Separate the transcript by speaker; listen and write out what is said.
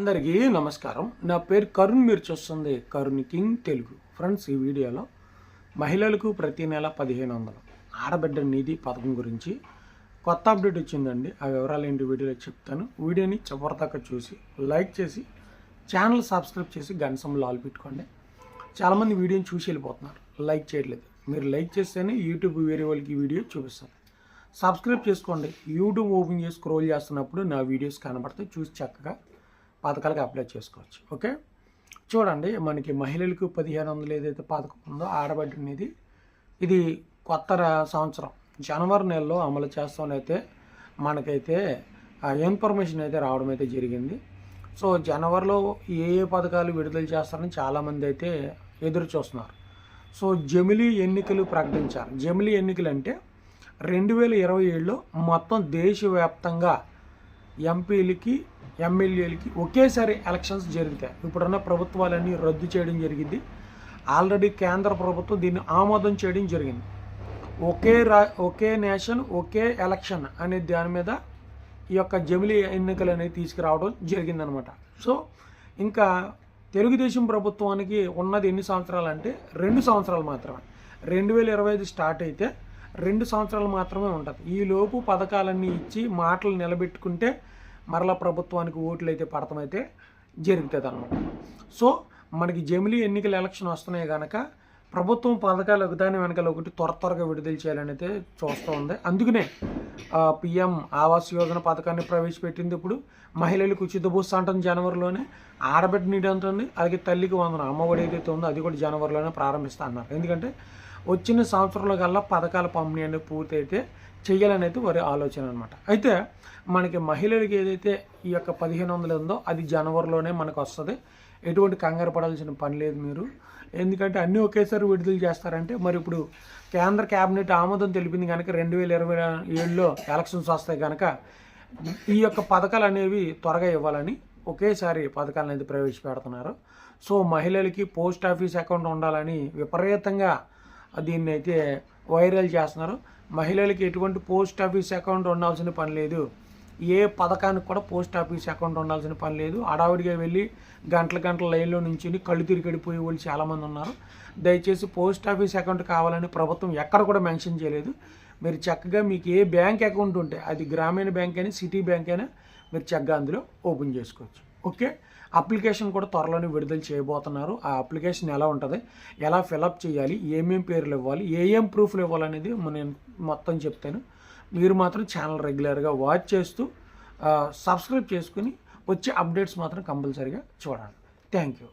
Speaker 1: అందరికీ నమస్కారం. నా పేరు కరుణ్ మీరు చూస్తుంది కరుణ్ కింగ్ తెలుగు. ఫ్రెండ్స్ ఈ వీడియోలో మహిళలకు ప్రతి నెల పదిహేను వందలు ఆడబిడ్డ నిధి పథకం గురించి కొత్త అప్డేట్ వచ్చిందండి. ఆ వివరాలు ఏంటి వీడియోలో చెప్తాను. వీడియోని చివరిదాకా చూసి లైక్ చేసి ఛానల్ సబ్స్క్రైబ్ చేసి గంటసంలో ఆల్ పెట్టుకోండి. చాలామంది వీడియోని చూసి వెళ్ళిపోతున్నారు. లైక్ చేయట్లేదు. మీరు లైక్ చేస్తేనే యూట్యూబ్ వేరే వాళ్ళకి వీడియో చూపిస్తుంది సబ్స్క్రైబ్ చేసుకోండి. యూట్యూబ్ ఓపెన్ చేసి స్క్రోల్ చేస్తున్నప్పుడు నా వీడియోస్ కనబడితే చూసి చక్కగా పథకాలకు అప్లై చేసుకోవచ్చు. ఓకే? చూడండి మనకి మహిళలకు పదిహేను వందలు ఏదైతే పథకం ఉందో ఆడబడి అనేది ఇది కొత్త సంవత్సరం. జనవరి నెలలో అమలు చేస్తామనైతే మనకైతే ఇన్ఫర్మేషన్ అయితే రావడం అయితే జరిగింది. సో జనవరిలో ఏ ఏ పథకాలు విడుదల చేస్తారని చాలామంది అయితే ఎదురు చూస్తున్నారు. సో జమిలీ ఎన్నికలు ప్రకటించారు. జమిలీ ఎన్నికలు అంటే రెండు వేల ఇరవై ఏడులో మొత్తం దేశవ్యాప్తంగా ఎంపీలకి ఎమ్మెల్యేలకి ఒకేసారి ఎలక్షన్స్ జరుగుతాయి. ఇప్పుడున్న ప్రభుత్వాలన్నీ రద్దు చేయడం జరిగింది. ఆల్రెడీ కేంద్ర ప్రభుత్వం దీన్ని ఆమోదం చేయడం జరిగింది. ఒకే రా ఒకే నేషన్ ఒకే ఎలక్షన్ అనే దాని మీద ఈ యొక్క జమిలి ఎన్నికలు అనేవి తీసుకురావడం జరిగిందనమాట. సో ఇంకా తెలుగుదేశం ప్రభుత్వానికి ఉన్నది ఎన్ని సంవత్సరాలు అంటే రెండు సంవత్సరాలు మాత్రమే. రెండు వేల ఇరవై ఐదు స్టార్ట్ అయితే రెండు సంవత్సరాలు మాత్రమే ఉంటుంది. ఈ లోపు పథకాలన్నీ ఇచ్చి మాటలు నిలబెట్టుకుంటే మరలా ప్రభుత్వానికి ఓట్లు అయితే పడటమైతే జరుగుతుంది అనమాట సో మనకి జమిలీ ఎన్నికల ఎలక్షన్ వస్తున్నాయి కనుక ప్రభుత్వం పథకాలు ఒకదాని వెనకాల ఒకటి త్వర త్వరగా విడుదల చేయాలని అయితే చూస్తూ ఉంది. అందుకనే పిఎం ఆవాస్ యోజన పథకాన్ని ప్రవేశపెట్టింది ఇప్పుడు మహిళలకు ఉచిత బూస్ అంటుంది జనవరిలోనే. ఆడబిడ్డ నీటి అంటుంది అలాగే తల్లికి వందన. అమ్మఒడి ఏదైతే ఉందో అది కూడా జనవరిలోనే ప్రారంభిస్తా అన్నారు. ఎందుకంటే వచ్చిన సంవత్సరంలో కల్లా పథకాల పంపిణీ అనేది పూర్తయితే చేయాలనేది వారి ఆలోచన అనమాట అయితే మనకి మహిళలకి ఏదైతే ఈ యొక్క పదిహేను వందలు ఉందో అది జనవరిలోనే మనకు వస్తుంది. ఎటువంటి కంగారు పడాల్సిన పని లేదు మీరు. ఎందుకంటే అన్నీ ఒకేసారి విడుదల చేస్తారంటే మరి ఇప్పుడు కేంద్ర కేబినెట్ ఆమోదం తెలిపింది కనుక రెండు వేల ఇరవై ఏడులో ఎలక్షన్స్ వస్తాయి కనుక ఈ యొక్క పథకాలు అనేవి త్వరగా ఇవ్వాలని ఒకేసారి పథకాలను అయితే ప్రవేశపెడుతున్నారు. సో మహిళలకి పోస్ట్ ఆఫీస్ అకౌంట్ ఉండాలని విపరీతంగా దీన్ని అయితే వైరల్ చేస్తున్నారు. మహిళలకి ఎటువంటి పోస్ట్ ఆఫీస్ అకౌంట్ ఉండాల్సిన పని లేదు. ఏ పథకానికి కూడా పోస్ట్ ఆఫీస్ అకౌంట్ ఉండాల్సిన పని లేదు. అడావిడిగా వెళ్ళి గంటల గంటల లైన్లో నుంచి కళ్ళు తిరిగిపోయే వాళ్ళు చాలామంది ఉన్నారు. దయచేసి పోస్ట్ ఆఫీస్ అకౌంట్ కావాలని ప్రభుత్వం ఎక్కడ కూడా మెన్షన్ చేయలేదు. మీరు చక్కగా మీకు ఏ బ్యాంక్ అకౌంట్ ఉంటే అది గ్రామీణ బ్యాంక్ అయినా సిటీ బ్యాంక్ అయినా మీరు చక్కగా అందులో ఓపెన్ చేసుకోవచ్చు. ఓకే? అప్లికేషన్ కూడా త్వరలోనే విడుదల చేయబోతున్నారు. ఆ అప్లికేషన్ ఎలా ఉంటుంది? ఎలా ఫిలప్ చేయాలి? ఏమేం పేర్లు ఇవ్వాలి? ఏ ఏం ప్రూఫ్లు ఇవ్వాలనేది నేను మొత్తం చెప్తాను. మీరు మాత్రం ఛానల్ రెగ్యులర్గా వాచ్ చేస్తూ సబ్స్క్రైబ్ చేసుకుని వచ్చే అప్డేట్స్ మాత్రం కంపల్సరీగా చూడాలి. Thank you.